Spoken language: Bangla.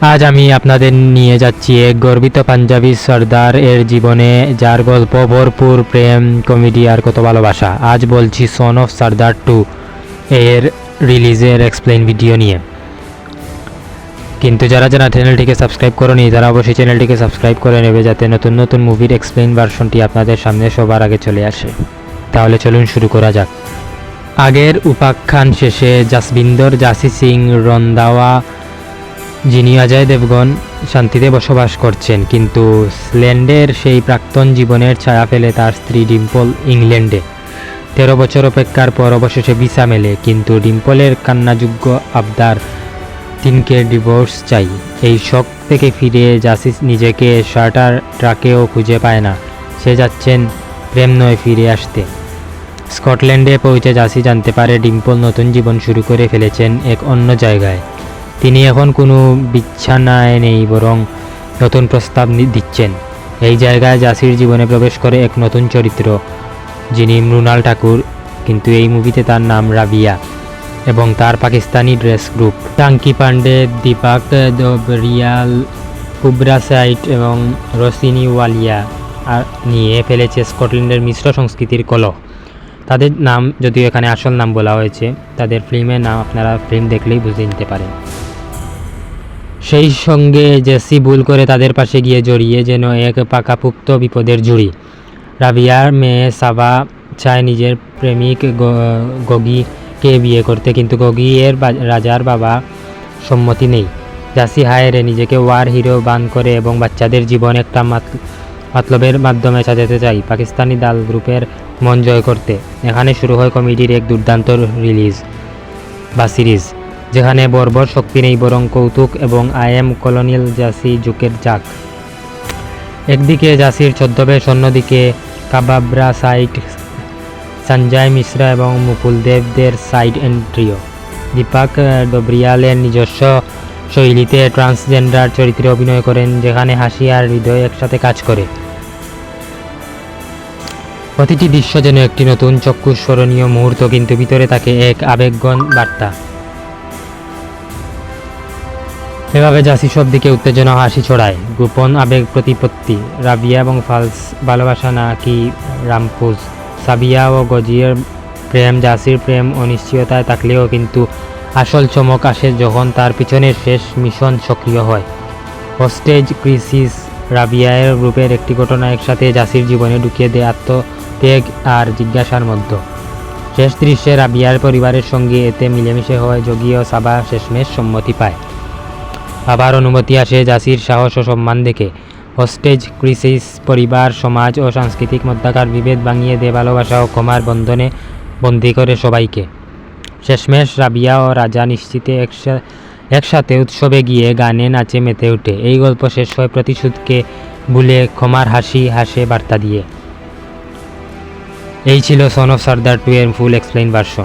আজ আমি আপনাদের নিয়ে যাচ্ছি এক গর্বিত পাঞ্জাবি সর্দার এর জীবনে, যার গল্প ভরপুর প্রেম, কমেডি আর কত ভালোবাসা। আজ বলছি সন অফ সর্দার টু এর রিলিজের এক্সপ্লেন ভিডিও নিয়ে। কিন্তু যারা যারা চ্যানেলটিকে সাবস্ক্রাইব করেনি, তারা অবশ্যই চ্যানেলটিকে সাবস্ক্রাইব করে নেবে যাতে নতুন নতুন মুভির এক্সপ্লেন ভার্সনটি আপনাদের সামনে সবার আগে চলে আসে। তাহলে চলুন শুরু করা যাক। আগের উপাখ্যান শেষে জাসবিন্দর, জাসি সিং, রন্দাওয়া যিনি অজয় দেবগণ শান্তিতে বসবাস করছেন, কিন্তু স্ল্যান্ডের সেই প্রাক্তন জীবনের ছায়া ফেলে তার স্ত্রী ডিম্পল ইংল্যান্ডে। তেরো বছর অপেক্ষার পর অবশেষে ভিসা মেলে, কিন্তু ডিম্পলের কান্নাযোগ্য আবদার, তিনকে ডিভোর্স চাই। এই শখ থেকে ফিরে জাসিস নিজেকে শার্টার ট্রাকেও খুঁজে পায় না। সে যাচ্ছেন প্রেম নয় ফিরে আসতে। স্কটল্যান্ডে পৌঁছে জাসি জানতে পারে ডিম্পল নতুন জীবন শুরু করে ফেলেছেন এক অন্য জায়গায়। তিনি এখন কোনো বিছানায় নেই, বরং নতুন প্রস্তাব দিচ্ছেন। এই জায়গায় জাসির জীবনে প্রবেশ করে এক নতুন চরিত্র, যিনি মৃণাল ঠাকুর, কিন্তু এই মুভিতে তার নাম রাবিয়া, এবং তার পাকিস্তানি ড্রেস গ্রুপ। টাঙ্কি পান্ডে দীপাক রিয়াল কুবরা সাইট এবং রসিনি ওয়ালিয়া নিয়ে ফেলেছে স্কটল্যান্ডের মিশ্র সংস্কৃতির কলহ। তাদের নাম, যদিও এখানে আসল নাম বলা হয়েছে, তাদের ফিল্মের নাম আপনারা ফিল্ম দেখলেই বুঝে নিতে পারেন। সেই সঙ্গে জেসি ভুল করে তাদের পাশে গিয়ে জড়িয়ে যেন এক পাকাপুক্ত বিপদের জুড়ি। রাবিয়ার মেয়ে সাবা চায় নিজের প্রেমিক গগিকে বিয়ে করতে, কিন্তু গগি এর রাজার বাবা সম্মতি নেই। জাসি হায়রে নিজেকে ওয়ার হিরো বান করে এবং বাচ্চাদের জীবন একটা মাত- মতলবের মাধ্যমে সাজাতে চাই, পাকিস্তানি দাল গ্রুপের মন জয় করতে। এখানে শুরু হয় কমেডির এক দুর্দান্ত রিলিজ বা সিরিজ। যেখানে বর্বর শক্তি নেই বরং কৌতুক এবং আই এম কলোনিয়াল জাসি যুগের জাক একদিকে জাসির ছদ্মবেশ, অন্যদিকে কাবাবরা সাইট, সঞ্জয় মিশ্রা এবং মুকুল দেবদের সাইড এন্ট্রিও। দীপক ডোবরিয়ালের নিজস্ব শৈলীতে ট্রান্সজেন্ডার চরিত্রে অভিনয় করেন, যেখানে হাসি আর হৃদয় একসাথে কাজ করে। প্রতিটি দৃশ্য যেন একটি নতুন চক্ষু স্মরণীয় মুহূর্ত, কিন্তু ভিতরে থাকে এক আবেগগণ বার্তা। এভাবে জাসি সব দিকে উত্তেজনা হাসি ছড়ায়। গোপন আবেগ প্রতিপত্তি, রাবিয়া এবং ফালস ভালোবাসা না কি রামপুজ সাবিয়া ও গজিয়ের প্রেম জাসির প্রেম অনিশ্চয়তায় থাকলেও কিন্তু আসল চমক আসে যখন তার পিছনের শেষ মিশন সক্রিয় হয়। হোস্টেজ ক্রিসিস রাবিয়ায়ের গ্রুপের একটি ঘটনা একসাথে জাসির জীবনে ঢুকিয়ে দেয় আত্মত্যাগ আর জিজ্ঞাসার মধ্যে। শেষ দৃশ্যে রাবিয়ার পরিবারের সঙ্গে এতে মিলেমিশে হয় যোগী ও সাবা শেষমেশ সম্মতি পায়। আবার অনুমতি আসে জাসির সাহস ও সম্মান দেখে। হোস্টেজ, ক্রিসিস, পরিবার, সমাজ ও সাংস্কৃতিক মধ্যাকার বিভেদ ভাঙিয়ে দে ভালোবাসা ও ক্ষমার বন্ধনে বন্দি করে সবাইকে। শেষমেশ রাবিয়া ও রাজা নিশ্চিতে একসা- একসাথে উৎসবে গিয়ে গানে নাচে মেতে ওঠে। এই গল্প শেষ হয় প্রতিশোধকে ভুলে ক্ষমার হাসি হাসে বার্তা দিয়ে। এই ছিল সন অফ সর্দার টু এর ফুল এক্সপ্লেইন ভার্সন।